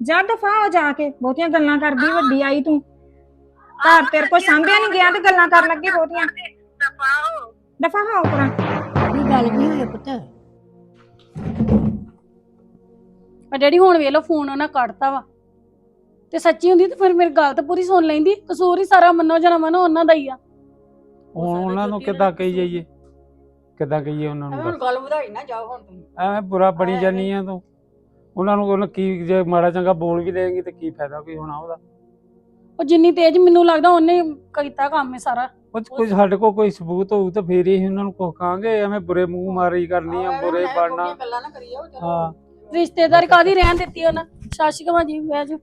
ਜਾ ਦਫਾ ਹੋ ਜਾ ਕੇ ਬਹੁਤੀਆਂ ਗੱਲਾਂ ਕਰਦੀ ਵੱਡੀ ਆਈ ਤੂੰ। ਘਰ ਤੇਰੇ ਕੋ ਸਾਂਭਿਆ ਨਹੀਂ ਗਿਆ ਤੇ ਗੱਲਾਂ ਕਰਨ ਲੱਗੀ ਬਹੁਤੀਆਂ। ਦਫਾ ਹੋ ਪਰਾਂ। ਕੀ ਗੱਲ ਕੀ ਹੋਈ ਪੁੱਤ। ਆ ਡੈਡੀ ਹੁਣ ਵੇਖ ਲਓ ਫੋਨ ਉਹਨਾਂ ਕੱਟਤਾ ਵਾ। ਤੇ ਸੱਚੀ ਹੁੰਦੀ ਤਾਂ ਫਿਰ ਮੇਰੀ ਗੱਲ ਤਾਂ ਪੂਰੀ ਸੁਣ ਲੈਂਦੀ ਕਸੂਰ ਹੀ ਸਾਰਾ ਮੰਨੋ ਜਾਂ ਨਾ ਮੰਨੋ ਉਹਨਾਂ ਦਾ ਹੀ ਆ। ਹੁਣ ਉਹਨਾਂ ਨੂੰ ਕਿੱਦਾਂ ਕਹੀ ਜਾਈਏ ਕਿੱਦਾਂ ਕਹੀਏ ਉਹਨਾਂ ਨੂੰ ਹੁਣ? ਗੱਲ ਵਧਾਈ ਨਾ ਜਾਓ ਹੁਣ ਤੁਸੀਂ ਐਵੇਂ ਬੁਰਾ ਬਣੀ ਜਾਨੀ ਆ ਤੂੰ। ਉਹਨਾਂ ਨੂੰ ਉਹਨਾਂ ਕੀ ਜੇ ਮਾੜਾ ਚੰਗਾ ਬੋਲ ਵੀ ਦੇਂਗੀ ਤੇ ਕੀ ਫਾਇਦਾ ਕੋਈ ਹੋਣਾ ਉਹਦਾ? ਉਹ ਜਿੰਨੀ ਤੇਜ਼ ਮੈਨੂੰ ਲੱਗਦਾ ਉਹਨੇ ਕੀਤਾ ਕੰਮ ਹੈ ਸਾਰਾ। ਉਹ 'ਚ ਕੋਈ ਸਾਡੇ ਕੋਲ ਕੋਈ ਸਬੂਤ ਹੋਊ ਤਾਂ ਫੇਰ ਹੀ ਉਹਨਾਂ ਨੂੰ ਕੁਝ ਕਹਾਂਗੇ ਐਵੇਂ ਬੁਰੇ ਮੂੰਹ ਮਾਰੀ ਕਰਨੀ ਆ ਬੁਰੇ ਬਣਨਾ। ਗੱਲਾਂ ਨਾ ਕਰੀ ਜਾਓ ਚਲੋ। ਹਾਂ। ਰਿਸ਼ਤੇਦਾਰੀ ਕਾਦੀ ਰਹਿਣ ਦਿੱਤੀ ਉਹਨਾਂ? ਸ਼ਾਸ਼ੀ ਕਮਾ ਜੀ ਬਹਿ ਜਾਓ।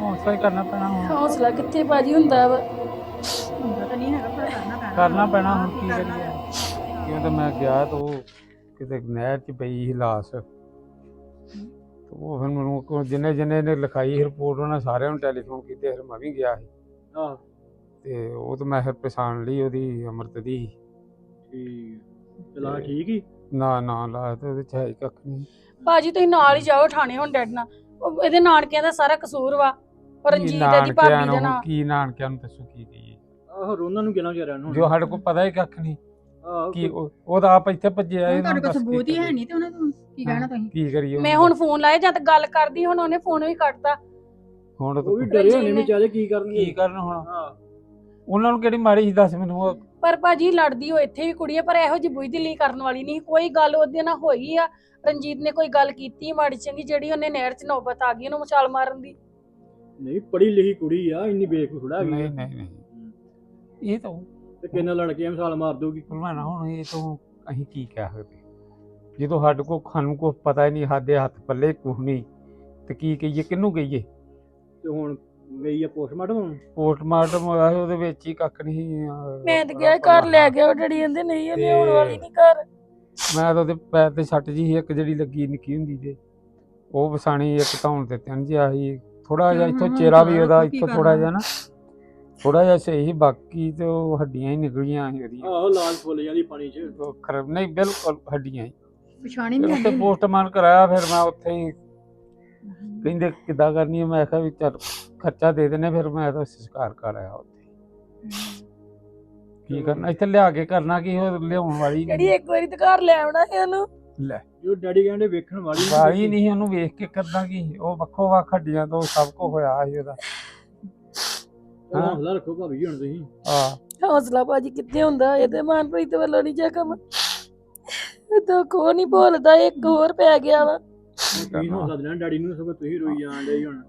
ਹੌਸਲਾ ਹੀ ਕਰਨਾ ਪੈਣਾ ਹੁਣ। ਹੌਸਲਾ ਕਿੱਥੇ ਬਾਜੀ ਹੁੰਦਾ ਵਾ? ਹੁੰਦਾ ਤਾਂ ਨਹੀਂ ਹੈਗਾ ਪਰ ਕਰਨਾ ਪੈਣਾ। ਕਰਨਾ ਪੈਣਾ ਹੁਣ ਕੀ ਕਰੀਏ। ਕਿਉਂ ਤਾਂ ਮੈਂ ਗਿਆ ਤਾਂ ਉਹ ਕਿਤੇ ਨਹਿਰ 'ਚ ਪਈ ਸੀ ਲਾਸ਼। ਤੇ ਉਹ ਫਿਰ ਮੈਨੂੰ ਕੋ- ਜਿੰਨੇ ਜਿੰਨੇ ਨੇ ਲਿਖਾਈ ਰਿਪੋਰਟ ਉਹਨਾਂ ਸਾਰਿਆਂ ਨੂੰ ਟੈਲੀਫੋਨ ਕੀਤੇ ਫਿਰ ਮੈਂ ਵੀ ਗਿਆ ਸੀ। ਤੇ ਉਹ ਤਾਂ ਮੈਂ ਫਿਰ ਪਛਾਣ ਲਈ ਉਹਦੀ ਅਮਰਤ ਦੀ। ਠੀਕ। ਚਲਾ ਠੀਕ ਹੀ? ਨਾ ਨਾ ਲਾ ਤੇ ਉਹਦੇ ਚ ਹੈ ਹੀ ਕੱਖ ਨਹੀਂ। ਬਾਜੀ ਤੁਸੀਂ ਨਾਲ ਹੀ ਜਾਓ ਠਾਣੇ ਹੁਣ ਡੈਡ ਨਾਲ। ਉਹ ਇਹਦੇ ਨਾਨਕਿਆਂ ਦਾ ਸਾਰਾ ਕਸੂਰ ਵਾ। ਕੀ ਰਣਜੀਤ ਦੀ ਭਾਬੀ ਦਾ ਨੂੰ ਕੀ ਨਾਨਕਿਆਂ ਨੂੰ ਦੱਸੋ ਕੀ ਕਹੀਏ? ਆਹ ਉਹਨਾਂ ਨੂੰ ਕਿਹਨਾਂ ਵਿਚਾਰਿਆਂ ਨੂੰ ਜੋ ਸਾਡੇ ਕੋਲ ਪਤਾ ਹੀ ਕੱਖ ਨਹੀਂ। ਕੀ ਉਹ ਉਹ ਤਾਂ ਆਪ ਇੱਥੇ ਭੱਜਿਆ ਇਹਨਾਂ ਤੁਹਾਡੇ ਨੂੰ ਕੋਲ ਸਬੂਤ ਹੀ ਹੈ ਨਹੀਂ ਤੇ ਉਹਨਾਂ ਨੂੰ ਕੀ ਕਹਿਣਾ ਤੁਸੀਂ? ਕੀ ਕਰੀਏ ਮੈਂ ਹੁਣ ਫੋਨ ਲਾਇਆ ਜਦ ਗੱਲ ਕਰਦੀ ਹੁਣ ਉਹਨੇ ਫੋਨ ਵੀ ਕੱਟਤਾ। ਹੁਣ ਉਹ ਵੀ ਡਰੇ ਹੋਣੇ। ਵਿਚਾਰੇ ਕੀ ਕਰਨਗੇ? ਕੀ ਕਰਨ ਹੁਣ? ਹਾਂ। ਉਹਨਾਂ ਨੂੰ ਕਿਹੜੀ ਮਾੜੀ ਸੀ ਦੱਸ ਮੈਨੂੰ ਉਹ? ਪਰ ਭਾਜੀ ਲੜਦੀ ਹੋ ਇੱਥੇ ਵੀ ਕੁੜੀ ਆ ਪਰ ਇਹੋ ਜਿਹੀ ਬੁਝਦਿਲੀ ਕਰਨ ਵਾਲੀ ਨਹੀਂ ਕੋਈ ਗੱਲ ਉਹਦੇ ਨਾਲ ਹੋਈ ਆ। ਰਣਜੀਤ ਨੇ ਕੋਈ ਗੱਲ ਕੀਤੀ ਮਾੜੀ ਚੰਗੀ ਜਿਹੜੀ ਉਹਨੇ ਨਹਿਰ 'ਚ ਨੌਬਤ ਆ ਗਈ ਉਹਨੂੰ ਮਚਾਲ ਮਾਰਨ ਦੀ। ਨਹੀਂ ਪੜੀ ਲਿਖੀ ਕੁੜੀ ਆ ਇੰਨੀ ਬੇਵਕੂਫ ਥੋੜਾ ਨਹੀਂ ਹੈਗੀ ਨਹੀਂ। ਨਹੀਂ ਇਹ ਤਾਂ ਤੇ ਕਿੰਨਾ ਲੜਕੇ ਮਿਸਾਲ ਮਾਰ ਦੋਗੀ ਭਲਵਾਨਾ ਹੁਣ ਇਹ ਤੋਂ ਅਸੀਂ ਕੀ ਕਹਿ ਸਕਦੇ? ਜਦੋਂ ਸਾਡੇ ਕੋਲ ਸਾਨੂੰ ਕੋਈ ਪਤਾ ਹੀ ਨਹੀਂ ਸਾਡੇ ਹੱਥ ਪੱਲੇ ਕੁਛ ਨਹੀਂ। ਤੇ ਕੀ ਕਹੀਏ ਕਿਹਨੂੰ ਕਹੀਏ? ਤੇ ਹੁਣ ਗਈ ਆ ਪੋਸਟਮਾਰਟਮ ਹੁਣ? ਪੋਸਟਮਾਰਟਮ ਹੋਇਆ ਸੀ, ਉਹਦੇ ਵਿੱਚ ਹੀ ਕੱਖ ਨਹੀਂ ਮੈਂ ਤਾਂ ਕਿਹਾ ਘਰ ਲੈ ਗਿਆ ਉਹ ਡੈਡੀ ਕਹਿੰਦੇ ਨਹੀਂ ਇਹਨੇ ਆਉਣ ਵਾਲੀ ਨਹੀਂ ਘਰ। ਮੈਂ ਤਾਂ ਉਹਦੇ ਪੈਰ ਤੇ ਛੱਟ ਜੀ ਸੀ ਇੱਕ ਜਿਹੜੀ ਲੱਗੀ ਨਿੱਕੀ ਹੁੰਦੀ ਤੇ ਉਹ ਵਸਾਣੀ ਇੱਕ ਧੌਣ ਤੇ ਤਿੰਨ ਜਿਹਾ ਸੀ ਥੋੜਾ ਜਿਹਾ ਇੱਥੋਂ ਚਿਹਰਾ ਵੀ ਉਹਦਾ ਇੱਥੋਂ। ਥੋੜਾ ਜਿਹਾ ਨਾ ਥੋੜਾ ਜਿਹਾ ਸਹੀ ਬਾਕੀ ਤੇ ਉਹ ਹੱਡੀਆਂ ਹੀ ਨਿਕਲੀਆਂ ਸੀ ਉਹਦੀਆਂ। ਆਹੋ ਲਾਲ ਫੁੱਲ ਜਾਂਦੀ ਪਾਣੀ 'ਚ। ਉਹ ਖਰਾਬ ਨਹੀਂ ਬਿਲਕੁਲ ਹੱਡੀਆਂ ਹੀ। ਪਛਾਣੀ ਨਹੀਂ ਉੱਥੇ ਆਉਂਦੀ। ਪੋਸਟਮਾਰਟਮ ਕਰਾਇਆ ਫਿਰ ਮੈਂ ਉੱਥੇ ਹੀ ਕਹਿੰਦੇ ਕਿੱਦਾਂ ਕਰਨੀ ਹੈ ਮੈਂ ਕਿਹਾ ਵੀ ਚੱਲ ਖਰਚਾ ਦੇ ਦੇਣੇ ਫਿਰ ਮੈਂ ਤਾਂ ਸੰਸਕਾਰ ਕਰ ਆਇਆ ਉੱਥੇ। ਕੀ ਕਰਨਾ ਇੱਥੇ ਲਿਆ ਕੇ ਕਰਨਾ ਕੀ ਉਹ ਲਿਆਉਣ ਵਾਲੀ ਜਿਹੜੀ ਨਹੀਂ ਇੱਕ ਵਾਰੀ ਤਾਂ ਘਰ ਲੈ ਆਉਣਾ ਸੀ ਉਹਨੂੰ? ਲੈ। ਜੋ ਡੈਡੀ ਕਹਿੰਦੇ ਵੇਖਣ ਵਾਲੀ ਵਾਲੀ ਨਹੀਂ ਉਹਨੂੰ ਵੇਖ ਕੇ ਕਰਨਾ ਕੀ ਉਹ ਵੱਖੋ ਵੱਖ ਹੱਡੀਆਂ ਤੋਂ ਸਭ ਕੁਝ ਹੋਇਆ ਸੀ ਉਹਦਾ। ਹੌਸਲਾ ਰੱਖੋ ਭਾਬੀ ਹੁਣ ਤੁਸੀਂ। ਆ ਹੌਸਲਾ ਭਾਜੀ ਕਿੱਥੇ ਹੁੰਦਾ ਇਹਦੇ ਮਨਪ੍ਰੀਤ ਵੱਲੋਂ ਨਹੀਂ ਜ਼ਖਮ। ਦੁੱਖ ਉਹ ਨਹੀਂ ਭੁੱਲਦਾ ਇੱਕ ਹੋਰ ਪੈ ਗਿਆ ਵਾ। ਕੀ ਹੌਸਲਾ ਦੇਣਾ ਡੈਡੀ ਨੂੰ ਸਗੋਂ ਤੁਸੀਂ ਰੋਈ ਜਾਣ ਡੇ ਹੁਣ।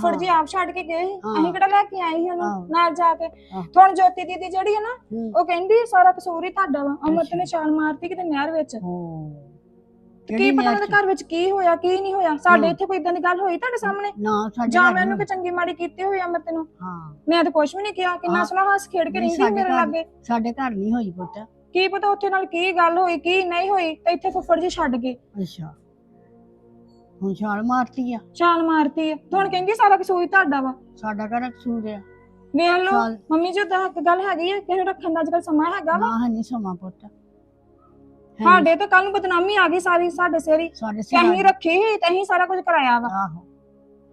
ਫੁੱਫੜ ਜੀ ਆਪ ਛੱਡ ਕੇ ਗਏ ਸੀ। ਹਾਂ। ਅਸੀਂ ਕਿਹੜਾ ਲੈ ਕੇ ਆਏ ਸੀ ਉਹਨੂੰ? ਹਾਂ। ਨਾਲ ਜਾ ਕੇ। ਹਾਂ। ਹੁਣ ਜੋਤੀ ਦੀਦੀ ਜਿਹੜੀ ਹੈ ਨਾ ਹੂੰ। ਉਹ ਕਹਿੰਦੀ ਸਾਰਾ ਕਸੂਰ ਹੀ ਤੁਹਾਡਾ ਵਾ। ਅਮਰਤ ਨੇ ਛਾਲ ਮਾਰਤੀ ਕਿਤੇ ਨਹਿਰ ਵਿੱਚ। ਕੀ ਪਤਾ ਉਹਦੇ ਘਰ ਵਿੱਚ ਕੀ ਹੋਇਆ ਕੀ ਨਹੀਂ ਹੋਇਆ? ਸਾਡੇ ਹਾਂ। ਇੱਥੇ ਕੋਈ ਇਦਾਂ ਦੀ ਗੱਲ ਹੋਈ ਤੁਹਾਡੇ ਸਾਹਮਣੇ? ਨਾ ਸਾਡੇ ਜਾਂ ਘਰ ਮੈਨੂੰ ਨੂੰ- ਕਿ ਚੰਗੀ ਮਾੜੀ ਕੀਤੀ ਹੋਈ ਅਮਰਤ ਨੂੰ ਹਾਂ। ਮੈਂ ਤਾਂ ਕੁਝ ਵੀ ਨਹੀਂ ਕਿਹਾ ਕਿੰਨਾ ਹਾਂ। ਸੋਹਣਾ ਹੱਸ ਖੇਡ ਕੇ ਨਹੀਂ, ਰਹਿੰਦੀ ਸਾਡੇ ਮੇਰੇ ਘਰ- ਲਾਗੇ। ਸਾਡੇ ਘਰ ਨਹੀਂ ਹੋਈ ਪੁੱਤ। ਕੀ ਪਤਾ ਉੱਥੇ ਨਾਲ ਕੀ ਗੱਲ ਹੋਈ ਕੀ ਨਹੀਂ ਹੋਈ ਤੇ ਇੱਥੇ ਫੁੱਫੜ ਜੀ ਛੱਡ ਗਏ। ਅੱਛਾ। ਹੁਣ ਛਾਲ ਮਾਰਤੀ ਆ। ਛਾਲ ਮਾਰਤੀ ਹੈ ਤੇ ਹੁਣ ਕਹਿੰਦੀ ਸਾਰਾ ਕਸੂਰ ਤੁਹਾਡਾ ਵਾ। ਸਾਡਾ ਘਰ ਕਸੂਰ ਆ। ਵੇਖ ਲਓ ਛਾਲ ਮੰਮੀ ਜੀ ਤਾਂ ਇੱਕ ਗੱਲ ਹੈਗੀ ਹੈ ਕਿਸੇ ਨੂੰ ਰੱਖਣ ਦਾ ਅੱਜਕੱਲ ਸਮਾਂ ਹੈਗਾ ਵਾ। ਨਾ ਹੈ ਨਹੀਂ ਸਮਾਂ ਪੁੱਤ। ਹੈ ਨੀ। ਸਾਡੇ ਤੇ ਕੱਲ ਨੂੰ ਬਦਨਾਮੀ ਆ ਗਈ ਸਾਰੀ ਸਾਡੇ ਸਿਰ ਸਾਡੇ ਅਸੀਂ ਰੱਖੀ ਸੀ ਤੇ ਅਸੀਂ ਸਾਰਾ ਕੁਝ ਕਰਾਇਆ ਵਾ। ਆਹੋ।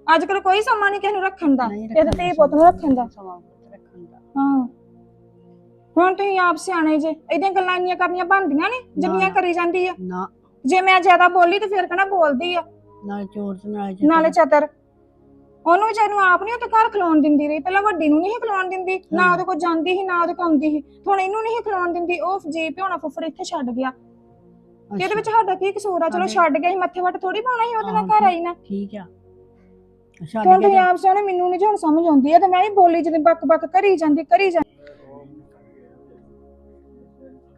ਅੱਜ ਕੱਲ ਕੋਈ ਸਮਾਂ ਨਹੀਂ ਕਿਸੇ ਨੂੰ ਰੱਖਣ ਦਾ ਨਹੀਂ ਇਹ ਤੇ ਧੀ ਪੁੱਤ ਨੂੰ ਰੱਖਣ ਦਾ। ਸਮਾਂ ਪੁੱਤ ਰੱਖਣ ਦਾ। ਹਾਂ। ਹੁਣ ਤੁਸੀਂ ਆਪ ਸਿਆਣੇ ਜੇ ਇਹਦੀਆਂ ਗੱਲਾਂ ਇੰਨੀਆਂ ਕਰਨੀਆਂ ਬਣਦੀਆਂ ਨੇ ਜਿੰਨੀਆਂ ਨਾ। ਕਰੀ ਜਾਂਦੀ ਆ। ਨਾ। ਜੇ ਮੈਂ ਜ਼ਿਆਦਾ ਬੋਲੀ ਤੇ ਫਿਰ ਕਹਣਾ ਬੋਲਦੀ ਆ? ਨਾਲੇ ਚੋਰ ਤੇ ਨਾਲੇ ਚਤਰ। ਨਾਲੇ ਚਤਰ ਉਹਨੂੰ ਵਿਚਾਰੀ ਨੂੰ ਆਪ ਨਹੀਂ ਉੱਥੇ ਘਰ ਖਲੋਣ ਦਿੰਦੀ ਰਹੀ। ਪਹਿਲਾਂ ਵੱਡੀ ਨੂੰ ਨਹੀਂ ਸੀ ਖਲੋਣ ਦਿੰਦੀ। ਨਾ ਹਾਂ। ਉਹਦੇ ਕੋਲ ਜਾਂਦੀ ਸੀ ਨਾ ਉਹਦੇ ਕੋਲ ਆਉਂਦੀ ਸੀ। ਹੁਣ ਇਹਨੂੰ ਨਹੀਂ ਸੀ ਖਲੋਣ ਦਿੰਦੀ। ਉਹ ਜੀ ਭਿਉਣਾ ਫੁੱਫੜ ਇੱਥੇ ਛੱਡ ਗਿਆ। ਤੇ ਇਹਦੇ ਵਿੱਚ ਸਾਡਾ ਕੀ ਕਸੂਰ ਆ? ਚਲੋ ਸਾਡੇ- ਛੱਡ ਗਿਆ ਸੀ ਮੱਥੇ ਵੱਟ ਥੋੜੀ ਪਾਉਣਾ ਸੀ ਉਹਦੇ ਨਾਲ ਆਹੋ, ਘਰ ਆਈ ਨਾ। ਠੀਕ ਆ। ਹੁਣ ਛੱਡ ਤੁਸੀਂ ਕੇ ਆਪ ਸਿਆਣੇ ਮੈਨੂੰ ਨਹੀਂ ਹੁਣ ਸਮਝ ਆਉਂਦੀ। ਆ ਤੇ ਮੈਂ ਵੀ ਬੋਲੀ ਜਦੋਂ ਬੱਕ ਬੱਕ ਕਰੀ ਜਾਂਦੀ ਕਰੀ ਜਾਂਦੀ।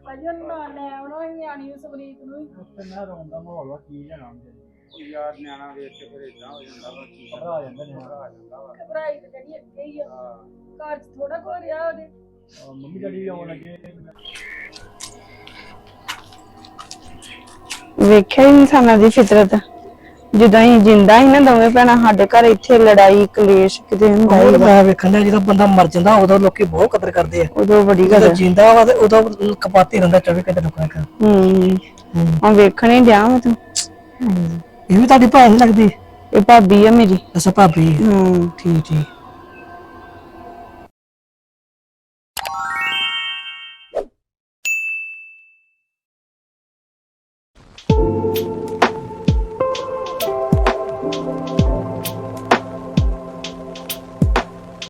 ਭਾਜੀ ਉਹਨੂੰ ਨਾਲ ਲੈ ਆਉਣਾ ਸੀ ਨਿਆਣੀ ਨੂੰ ਸਮਰੀਤ ਨੂੰ ਵੀ। ਉੱਥੇ ਮੈਂ ਰੋਣ ਦਾ ਮਾਹੌਲ ਵਾ ਕੀ ਜਾਣਾ ਯਾਰ ਵੇਖਿਆ ਇਨਸਾਨਾਂ ਦੀ ਫਿਤਰਤ। ਜਦੋਂ ਹੀ ਜਿੰਦਾ ਹੀ ਨਾ ਦੋਵੇਂ ਭੈਣਾਂ ਸਾਡੇ ਘਰ ਇੱਥੇ ਲੜਾਈ ਕਲੇਸ਼ ਕਿਤੇ ਹੁੰਦਾ ਹੀ ਹੋਰ ਵੇਖਣ ਡਿਆ ਜਦੋਂ ਬੰਦਾ ਮਰ ਜਾਂਦਾ ਉਦੋਂ ਲੋਕੀ ਬਹੁਤ ਕਦਰ ਕਰਦੇ ਆ। ਉਦੋਂ ਬੜੀ ਗੱਲ ਜਿੰਦਾ ਵਾ ਤੇ ਉਦੋਂ ਕਪਾਤੀ ਰਹਿੰਦਾ 24 ਘੰਟੇ ਲੋਕਾਂ ਦਾ ਹੂੰ। ਹਮ। ਹੁਣ ਵੇਖਣੇ ਡਿਆ ਮੈਂ ਤੂੰ। ਇਹ ਵੀ ਤੁਹਾਡੀ ਭੈਣ ਹੀ ਲੱਗਦੀ? ਇਹ ਭਾਬੀ ਆ ਮੇਰੀ। ਅੱਛਾ ਭਾਬੀ। ਹੂੰ। ਠੀਕ ਠੀਕ।